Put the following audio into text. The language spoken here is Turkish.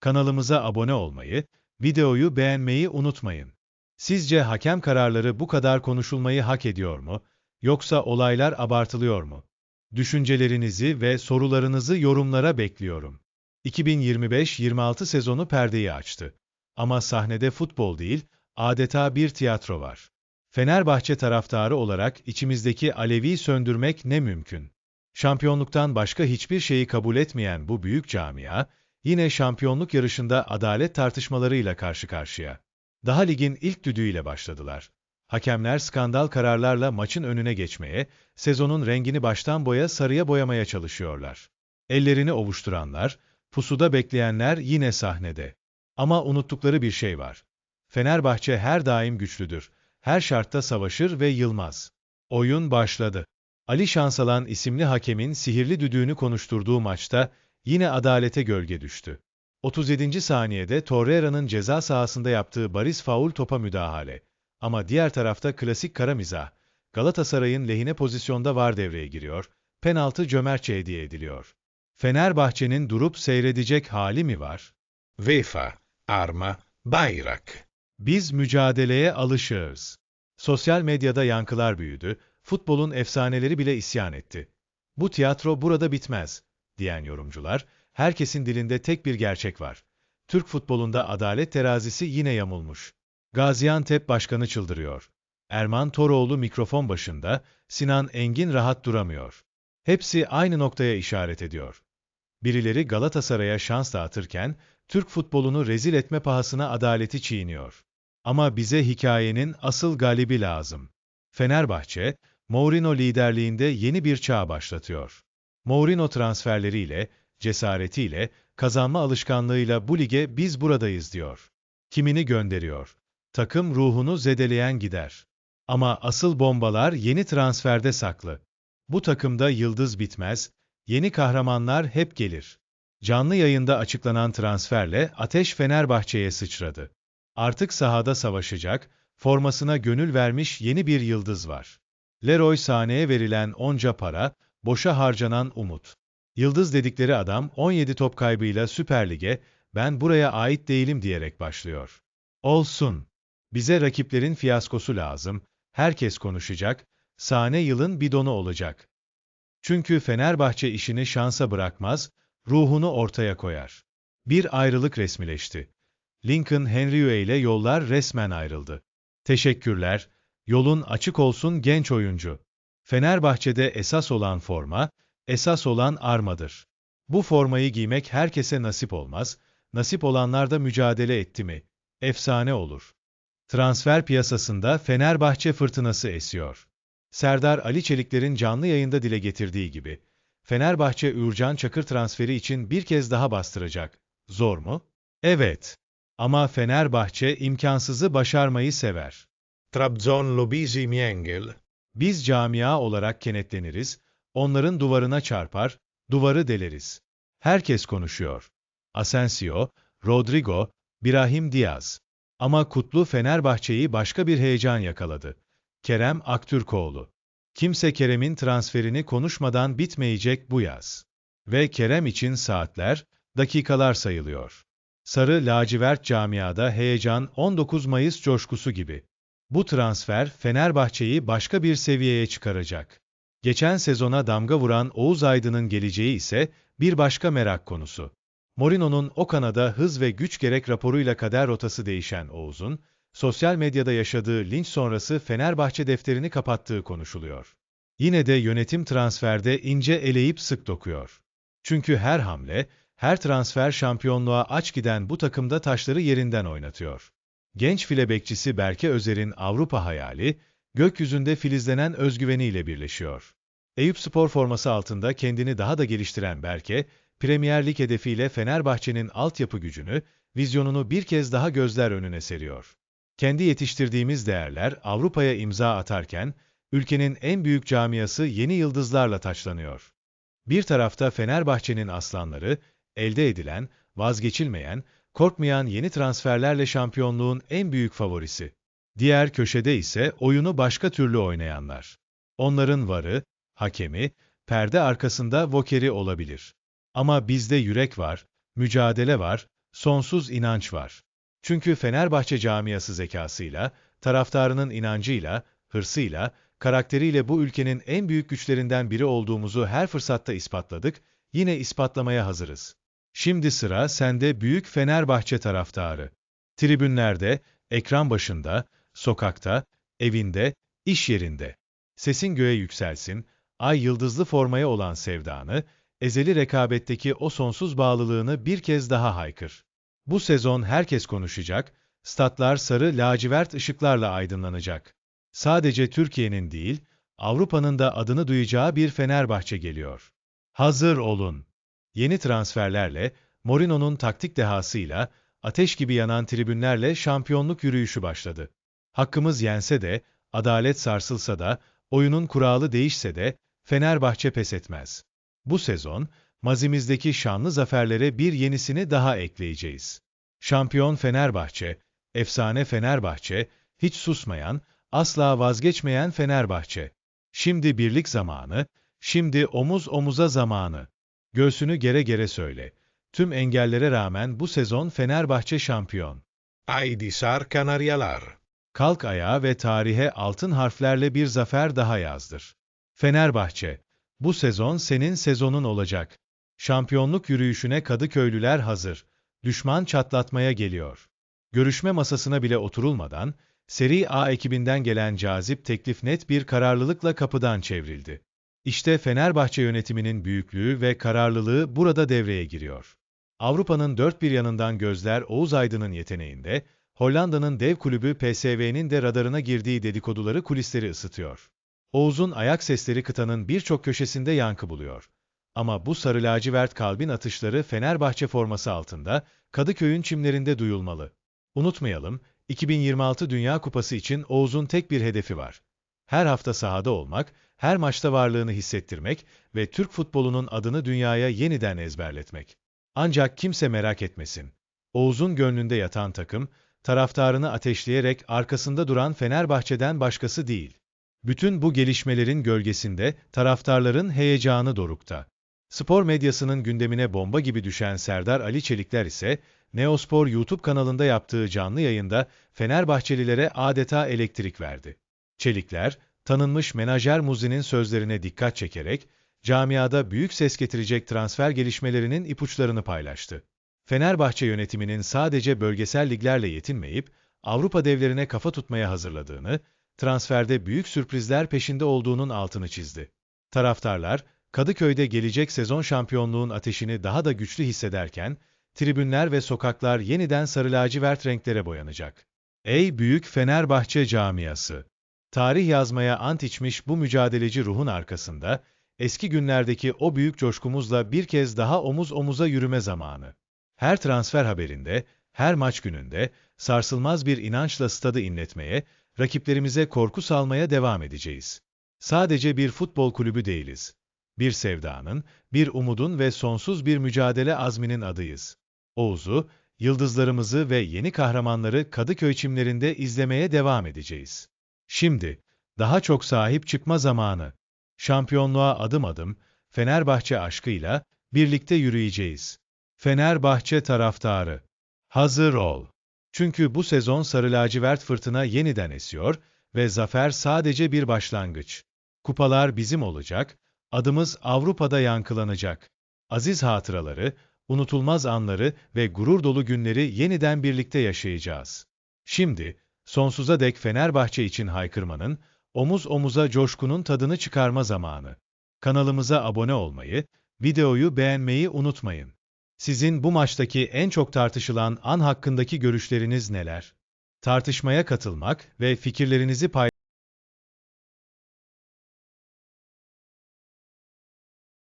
Kanalımıza abone olmayı, videoyu beğenmeyi unutmayın. Sizce hakem kararları bu kadar konuşulmayı hak ediyor mu? Yoksa olaylar abartılıyor mu? Düşüncelerinizi ve sorularınızı yorumlara bekliyorum. 2025-26 sezonu perdeyi açtı. Ama sahnede futbol değil, adeta bir tiyatro var. Fenerbahçe taraftarı olarak içimizdeki alevi söndürmek ne mümkün? Şampiyonluktan başka hiçbir şeyi kabul etmeyen bu büyük camia, yine şampiyonluk yarışında adalet tartışmalarıyla karşı karşıya. Daha ligin ilk düdüğüyle başladılar. Hakemler skandal kararlarla maçın önüne geçmeye, sezonun rengini baştan boya sarıya boyamaya çalışıyorlar. Ellerini ovuşturanlar, pusuda bekleyenler yine sahnede. Ama unuttukları bir şey var. Fenerbahçe her daim güçlüdür. Her şartta savaşır ve yılmaz. Oyun başladı. Ali Şansalan isimli hakemin sihirli düdüğünü konuşturduğu maçta yine adalete gölge düştü. 37. saniyede Torreira'nın ceza sahasında yaptığı baris faul topa müdahale. Ama diğer tarafta klasik kara mizah. Galatasaray'ın lehine pozisyonda var devreye giriyor, penaltı cömertçe hediye ediliyor. Fenerbahçe'nin durup seyredecek hali mi var? Vefa, arma, bayrak. Biz mücadeleye alışığız. Sosyal medyada yankılar büyüdü, futbolun efsaneleri bile isyan etti. Bu tiyatro burada bitmez, diyen yorumcular, herkesin dilinde tek bir gerçek var. Türk futbolunda adalet terazisi yine yamulmuş. Gaziantep Başkanı çıldırıyor. Erman Toroğlu mikrofon başında, Sinan Engin rahat duramıyor. Hepsi aynı noktaya işaret ediyor. Birileri Galatasaray'a şans dağıtırken, Türk futbolunu rezil etme pahasına adaleti çiğniyor. Ama bize hikayenin asıl galibi lazım. Fenerbahçe, Mourinho liderliğinde yeni bir çağ başlatıyor. Mourinho transferleriyle, cesaretiyle, kazanma alışkanlığıyla bu lige biz buradayız diyor. Kimini gönderiyor. Takım ruhunu zedeleyen gider. Ama asıl bombalar yeni transferde saklı. Bu takımda yıldız bitmez, yeni kahramanlar hep gelir. Canlı yayında açıklanan transferle Ateş Fenerbahçe'ye sıçradı. Artık sahada savaşacak, formasına gönül vermiş yeni bir yıldız var. Leroy Sané'ye verilen onca para, boşa harcanan umut. Yıldız dedikleri adam 17 top kaybıyla Süper Lig'e ben buraya ait değilim diyerek başlıyor. Olsun. Bize rakiplerin fiyaskosu lazım, herkes konuşacak, Sane yılın bidonu olacak. Çünkü Fenerbahçe işini şansa bırakmaz, ruhunu ortaya koyar. Bir ayrılık resmileşti. Lincoln Henry ile yollar resmen ayrıldı. Teşekkürler, yolun açık olsun genç oyuncu. Fenerbahçe'de esas olan forma, esas olan armadır. Bu formayı giymek herkese nasip olmaz, nasip olanlar da mücadele etti mi, efsane olur. Transfer piyasasında Fenerbahçe fırtınası esiyor. Serdar Ali Çelikler'in canlı yayında dile getirdiği gibi, Fenerbahçe Ürcan Çakır transferi için bir kez daha bastıracak. Zor mu? Evet. Ama Fenerbahçe imkansızı başarmayı sever. Trabzon Lobisi Miengel. Biz camia olarak kenetleniriz, onların duvarına çarpar, duvarı deleriz. Herkes konuşuyor. Asensio, Rodrigo, Brahim Diaz. Ama Kutlu Fenerbahçe'yi başka bir heyecan yakaladı. Kerem Aktürkoğlu. Kimse Kerem'in transferini konuşmadan bitmeyecek bu yaz. Ve Kerem için saatler, dakikalar sayılıyor. Sarı lacivert camiada heyecan 19 Mayıs coşkusu gibi. Bu transfer Fenerbahçe'yi başka bir seviyeye çıkaracak. Geçen sezona damga vuran Oğuz Aydın'ın geleceği ise bir başka merak konusu. Morino'nun o kanada hız ve güç gerek raporuyla kader rotası değişen Oğuz'un, sosyal medyada yaşadığı linç sonrası Fenerbahçe defterini kapattığı konuşuluyor. Yine de yönetim transferde ince eleyip sık dokuyor. Çünkü her hamle, her transfer şampiyonluğa aç giden bu takımda taşları yerinden oynatıyor. Genç file bekçisi Berke Özer'in Avrupa hayali, gökyüzünde filizlenen özgüveniyle birleşiyor. Eyüp Spor forması altında kendini daha da geliştiren Berke, Premier Lig hedefiyle Fenerbahçe'nin altyapı gücünü, vizyonunu bir kez daha gözler önüne seriyor. Kendi yetiştirdiğimiz değerler Avrupa'ya imza atarken, ülkenin en büyük camiası yeni yıldızlarla taçlanıyor. Bir tarafta Fenerbahçe'nin aslanları, elde edilen, vazgeçilmeyen, korkmayan yeni transferlerle şampiyonluğun en büyük favorisi. Diğer köşede ise oyunu başka türlü oynayanlar. Onların varı, hakemi, perde arkasında vokeri olabilir. Ama bizde yürek var, mücadele var, sonsuz inanç var. Çünkü Fenerbahçe camiası zekasıyla, taraftarının inancıyla, hırsıyla, karakteriyle bu ülkenin en büyük güçlerinden biri olduğumuzu her fırsatta ispatladık, yine ispatlamaya hazırız. Şimdi sıra sende büyük Fenerbahçe taraftarı. Tribünlerde, ekran başında, sokakta, evinde, iş yerinde. Sesin göğe yükselsin, ay yıldızlı formaya olan sevdanı, ezeli rekabetteki o sonsuz bağlılığını bir kez daha haykır. Bu sezon herkes konuşacak, statlar sarı lacivert ışıklarla aydınlanacak. Sadece Türkiye'nin değil, Avrupa'nın da adını duyacağı bir Fenerbahçe geliyor. Hazır olun. Yeni transferlerle, Mourinho'nun taktik dehasıyla, ateş gibi yanan tribünlerle şampiyonluk yürüyüşü başladı. Hakkımız yense de, adalet sarsılsa da, oyunun kuralı değişse de, Fenerbahçe pes etmez. Bu sezon, mazimizdeki şanlı zaferlere bir yenisini daha ekleyeceğiz. Şampiyon Fenerbahçe, efsane Fenerbahçe, hiç susmayan, asla vazgeçmeyen Fenerbahçe. Şimdi birlik zamanı, şimdi omuz omuza zamanı. Göğsünü gere gere söyle. Tüm engellere rağmen bu sezon Fenerbahçe şampiyon. Aydisar Kanaryalar. Kalk ayağa ve tarihe altın harflerle bir zafer daha yazdır. Fenerbahçe, bu sezon senin sezonun olacak. Şampiyonluk yürüyüşüne Kadıköylüler hazır. Düşman çatlatmaya geliyor. Görüşme masasına bile oturulmadan, Seri A ekibinden gelen cazip teklif net bir kararlılıkla kapıdan çevrildi. İşte Fenerbahçe yönetiminin büyüklüğü ve kararlılığı burada devreye giriyor. Avrupa'nın dört bir yanından gözler Oğuz Aydın'ın yeteneğinde, Hollanda'nın dev kulübü PSV'nin de radarına girdiği dedikoduları kulisleri ısıtıyor. Oğuz'un ayak sesleri kıtanın birçok köşesinde yankı buluyor. Ama bu sarı lacivert kalbin atışları Fenerbahçe forması altında, Kadıköy'ün çimlerinde duyulmalı. Unutmayalım, 2026 Dünya Kupası için Oğuz'un tek bir hedefi var. Her hafta sahada olmak, her maçta varlığını hissettirmek ve Türk futbolunun adını dünyaya yeniden ezberletmek. Ancak kimse merak etmesin. Oğuz'un gönlünde yatan takım, taraftarını ateşleyerek arkasında duran Fenerbahçe'den başkası değil. Bütün bu gelişmelerin gölgesinde taraftarların heyecanı dorukta. Spor medyasının gündemine bomba gibi düşen Serdar Ali Çelikler ise Neospor YouTube kanalında yaptığı canlı yayında Fenerbahçelilere adeta elektrik verdi. Çelikler, tanınmış menajer Muzi'nin sözlerine dikkat çekerek, camiada büyük ses getirecek transfer gelişmelerinin ipuçlarını paylaştı. Fenerbahçe yönetiminin sadece bölgesel liglerle yetinmeyip, Avrupa devlerine kafa tutmaya hazırladığını, transferde büyük sürprizler peşinde olduğunun altını çizdi. Taraftarlar, Kadıköy'de gelecek sezon şampiyonluğun ateşini daha da güçlü hissederken, tribünler ve sokaklar yeniden sarı lacivert renklere boyanacak. Ey büyük Fenerbahçe camiası! Tarih yazmaya ant içmiş bu mücadeleci ruhun arkasında, eski günlerdeki o büyük coşkumuzla bir kez daha omuz omuza yürüme zamanı. Her transfer haberinde, her maç gününde, sarsılmaz bir inançla stadı inletmeye, rakiplerimize korku salmaya devam edeceğiz. Sadece bir futbol kulübü değiliz. Bir sevdanın, bir umudun ve sonsuz bir mücadele azminin adıyız. Oğuz'u, yıldızlarımızı ve yeni kahramanları Kadıköy çimlerinde izlemeye devam edeceğiz. Şimdi, daha çok sahip çıkma zamanı. Şampiyonluğa adım adım, Fenerbahçe aşkıyla birlikte yürüyeceğiz. Fenerbahçe taraftarı, hazır ol. Çünkü bu sezon sarı lacivert fırtına yeniden esiyor ve zafer sadece bir başlangıç. Kupalar bizim olacak, adımız Avrupa'da yankılanacak. Aziz hatıraları, unutulmaz anları ve gurur dolu günleri yeniden birlikte yaşayacağız. Şimdi, sonsuza dek Fenerbahçe için haykırmanın, omuz omuza coşkunun tadını çıkarma zamanı. Kanalımıza abone olmayı, videoyu beğenmeyi unutmayın. Sizin bu maçtaki en çok tartışılan an hakkındaki görüşleriniz neler? Tartışmaya katılmak ve fikirlerinizi paylaşmak